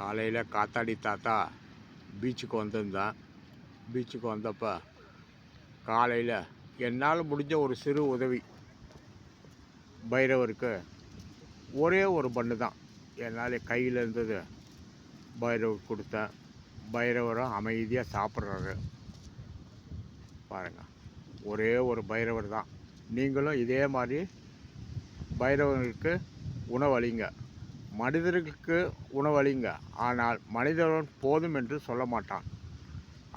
காலையில் காத்தாடி தாத்தா பீச்சுக்கு வந்திருந்தேன். பீச்சுக்கு வந்தப்போ காலையில் என்னால் முடிஞ்ச ஒரு சிறு உதவி பைரவருக்கு ஒரே ஒரு பண்ணு தான். என்னால் கையில் இருந்தது பைரவருக்கு கொடுத்தேன். பைரவரும் அமைதியாக சாப்பிட்றாரு. பாருங்கள் ஒரே ஒரு பைரவர் தான். நீங்களும் இதே மாதிரி பைரவர்களுக்கு உணவளிங்க மனிதர்களுக்கு உணவளிங்க ஆனால் மனிதன் போதும் என்று சொல்ல மாட்டான்.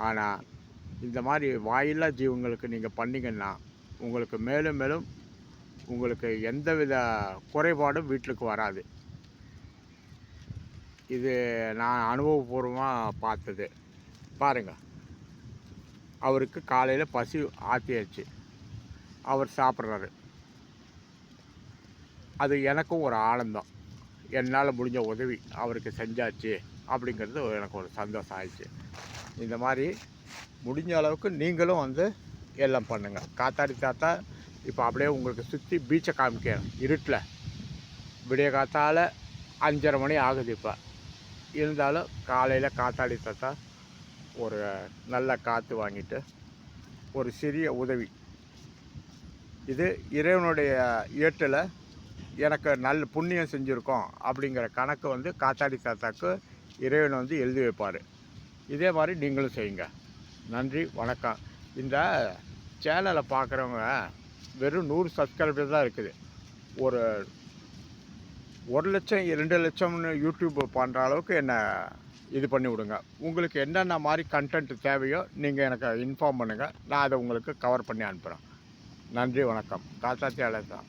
ஆனால் இந்த மாதிரி வாயில்லா ஜீவங்களுக்கு நீங்கள் பண்ணிங்கன்னா உங்களுக்கு மேலும் மேலும் உங்களுக்கு எந்தவித குறைபாடும் வீட்டுக்கு வராது. இது நான் அனுபவபூர்வமாக பார்த்தது. பாருங்கள் அவருக்கு காலையில் பசி ஆற்றியாச்சு அவர் சாப்பிட்றாரு. அது எனக்கும் ஒரு ஆனந்தம். என்னால் முடிஞ்ச உதவி அவருக்கு செஞ்சாச்சு அப்படிங்கிறது எனக்கு ஒரு சந்தோஷம் ஆயிடுச்சு. இந்த மாதிரி முடிஞ்ச அளவுக்கு நீங்களும் வந்து எல்லாம் பண்ணுங்கள் காத்தாடி தாத்தா இப்போ அப்படியே உங்களுக்கு சுற்றி பீச்சை காமிக்கிறேன். இருட்டில். விடிய காத்தால் அஞ்சரை மணி ஆகுது இப்போ. இருந்தாலும் காலையில் காத்தாடி தாத்தா ஒரு நல்ல காற்று வாங்கிட்டு ஒரு சிறிய உதவி. இது இறைவனுடைய ஏட்டில் எனக்கு நல்ல புண்ணியம் செஞ்சுருக்கோம் அப்படிங்கிற கணக்கு வந்து காத்தாடி தாத்தாக்கு இறைவன் வந்து எழுதி வைப்பார். இதே மாதிரி நீங்களும் செய்யுங்க. நன்றி வணக்கம். இந்த சேனலை பார்க்குறவங்க வெறும் நூறு சப்ஸ்கிரைபர் தான் இருக்குது. ஒரு ஒரு லட்சம் ரெண்டு லட்சம்னு யூடியூப் பண்ணுற அளவுக்கு என்னை இது பண்ணி விடுங்க. உங்களுக்கு என்னென்ன மாதிரி கண்டென்ட் தேவையோ நீங்கள் எனக்கு இன்ஃபார்ம் பண்ணுங்கள் நான் அதை உங்களுக்கு கவர் பண்ணி அனுப்புகிறேன் நன்றி வணக்கம். காத்தாத்தியாளர் தான்